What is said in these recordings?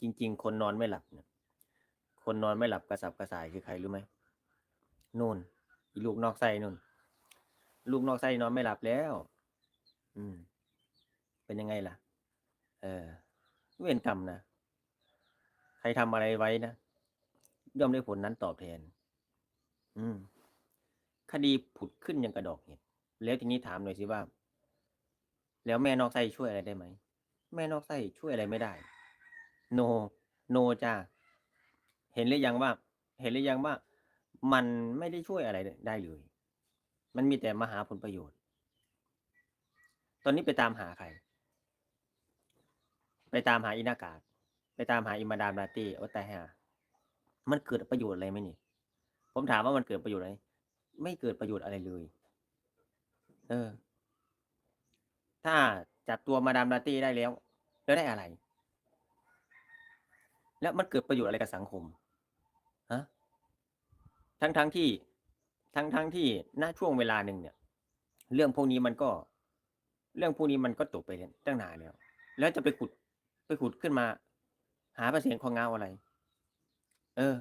จริง ๆ คนนอนไม่หลับเนี่ยคนนอนไม่หลับกระสับกระส่ายคือใครรู้ไหมนู่นลูกนอกไส้นู่น ลูกนอกไส้นอนไม่หลับแล้ว อืม เป็นยังไงล่ะ เออเวรกรรมนะใครทำอะไรไว้นะย่อมได้ผลนั้นตอบแทน อืม คดีผุดขึ้นอย่างกระดอกเห็ดแล้วทีนี้ถามหน่อยสิว่า แล้วแม่นอกไส้ช่วยอะไรได้ไหม แม่นอกไส้ช่วยอะไรไม่ได้ โน โนจ้าเห็นหรือยังว่า เห็นหรือยังว่า มันไม่ได้ช่วยอะไรได้เลย มันมีแต่มาหาผลประโยชน์ ตอนนี้ไปตามหาใคร ไปตามหาอินากาศ ไปตามหาอิมาดามลาตี้โอตาฮะมันเกิดประโยชน์อะไรไหมนี่ ผมถามว่ามันเกิดประโยชน์อะไร ไม่เกิดประโยชน์อะไรเลย เออ ถ้าจับตัวมาดามลาตี้ได้แล้ว แล้วได้อะไร แล้วมันเกิดประโยชน์อะไรกับสังคมฮะทั้งทั้งที่ทั้งทั้งที่ณช่วงเวลาหนึ่งเนี่ย เรื่องพวกนี้มันก็ เรื่องพวกนี้มันก็จบไปตั้งนานแล้ว แล้วจะไปขุดไปขุดขึ้นมา หาประเสียงของเงาอะไร เออ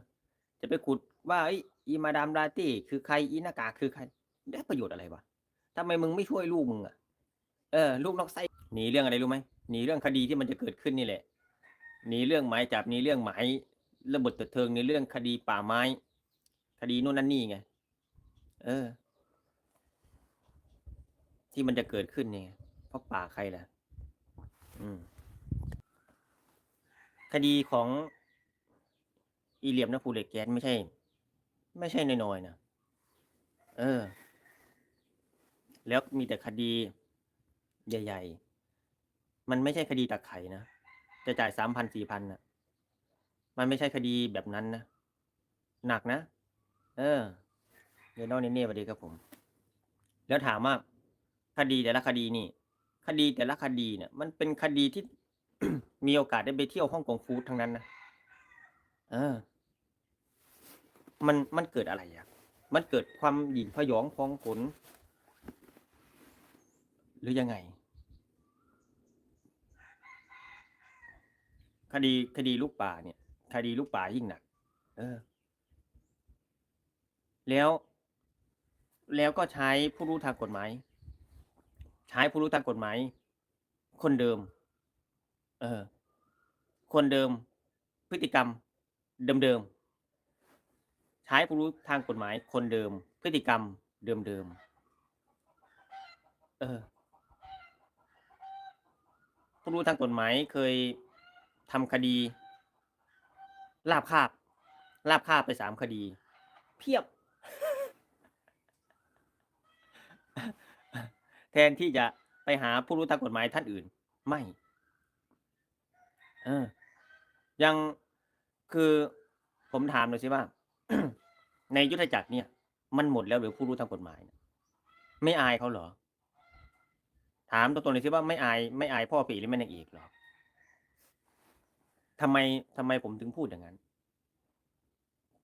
จะไปขุดว่าไอ้อีมาดามลาตี้คือใครอีนากาคือใคร ได้ประโยชน์อะไรวะทำไมมึงไม่ช่วยลูกมึงอะเออ ลูกนอกไส้หนีเรื่องอะไรรู้ไหมหนีเรื่องคดีที่มันจะเกิดขึ้นนี่แหละ หนีเรื่องหมายจับหนีเรื่องหมายระบบตัดเทิงในเรื่องคดีป่าไม้ คดีโน่นนั่นนี่ไง เออ ที่มันจะเกิดขึ้นเนี่ยเพราะป่าใครล่ะ อืม คดีของอีเหลียมนะภูเหล็กแก๊สไม่ใช่ ไม่ใช่น้อยๆนะเออ แล้วมีแต่คดี ใหญ่ ๆ มันไม่ใช่คดีตักไข่นะ จะจ่ายสามพันสี่พันน่ะ มันไม่ใช่คดีแบบนั้นนะ หนักนะ เออเดี๋ยวน้องเนเน่สวัสดีครับผม แล้วถามว่าคดีแต่ละคดีนี่ คดีแต่ละคดีเนี่ย มันเป็นคดีที่มีโอกาสได้ไปเที่ยวฮ่องกงฟู้ดทั้งนั้นนะ เออ มันมันเกิดอะไรอะมันเกิดความหยิ่งพยองพองขนหรือยังไง คดีคดีลูกป่าเนี่ย คดีลูกป่ายิ่งหนัก เออ แล้วแล้วก็ใช้ผู้รู้ทางกฎหมาย ใช้ผู้รู้ทางกฎหมาย คนเดิม เออ คนเดิม พฤติกรรม เดิมๆใช้ผู้รู้ทางกฎหมาย คนเดิม พฤติกรรม เดิมๆเออผู้รู้ทางกฎหมายเคย ทำคดี ลาบคาบ ลาบคาบไปสามคดี เพียบ แทนที่จะไปหาผู้รู้ทางกฎหมายท่านอื่น ไม่เออยังคือผมถามหน่อยสิว่า ในยุทธจักรเนี่ย มันหมดแล้วหรือผู้รู้ทางกฎหมายเนี่ยไม่อายเขาเหรอ ถามตัวตนเลยสิว่าไม่อาย ไม่อายพ่อปีหรือแม่นางเอกเหรอ ทำไมทำไมผมถึงพูดอย่างนั้น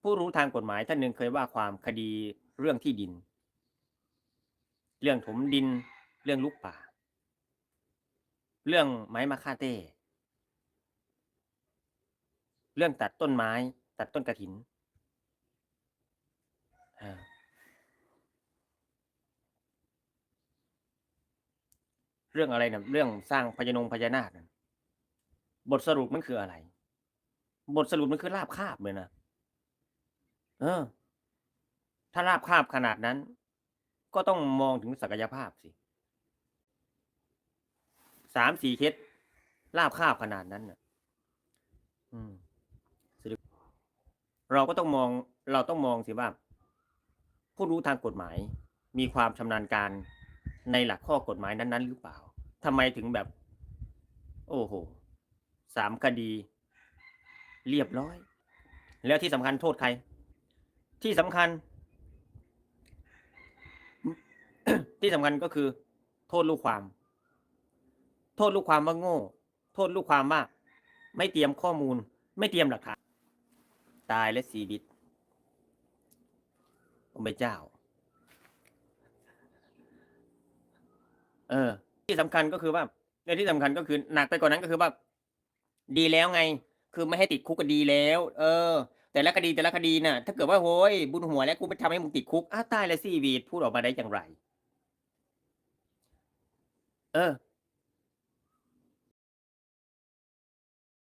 ผู้รู้ทางกฎหมายท่านหนึ่งเคยว่าความคดีเรื่องที่ดิน เรื่องถมดิน เรื่องลุกป่า เรื่องไม้มะค่าเต้ เรื่องตัดต้นไม้ ตัดต้นกระถินเรื่องอะไรนะเรื่องสร้างพญานงพญานาคนะ บทสรุปมันคืออะไร บทสรุปมันคือราบคาบเลยนะเออ ถ้าราบคาบขนาดนั้น ก็ต้องมองถึงศักยภาพสิสามสี่เคสราบคาบขนาดนั้นน่ะอืมสรุปเราก็ต้องมอง เราต้องมองสิว่า ผู้รู้ทางกฎหมาย มีความชำนาญการในหลักข้อกฎหมายนั้น ๆ หรือเปล่าทำไมถึงแบบ โอ้โห สามคดี เรียบร้อย แล้วที่สำคัญโทษใคร ที่สำคัญ ที่สำคัญก็คือ โทษลูกความ โทษลูกความว่าโง่ โทษลูกความว่า ไม่เตรียมข้อมูล ไม่เตรียมหลักฐานตายและชีวิตผมเป็นเจ้า เออ ที่สำคัญก็คือว่าในที่สำคัญก็คือหนักไปกว่านั้นก็คือว่า ดีแล้วไง คือไม่ให้ติดคุกก็ดีแล้ว เออ แต่ละคดีแต่ละคดีน่ะ ถ้าเกิดว่าโห้ยบุญหัวแล้วกูไปทำให้มึงติดคุกอ้าตายแล้วสิวีดพูดออกมาได้อย่างไร เออ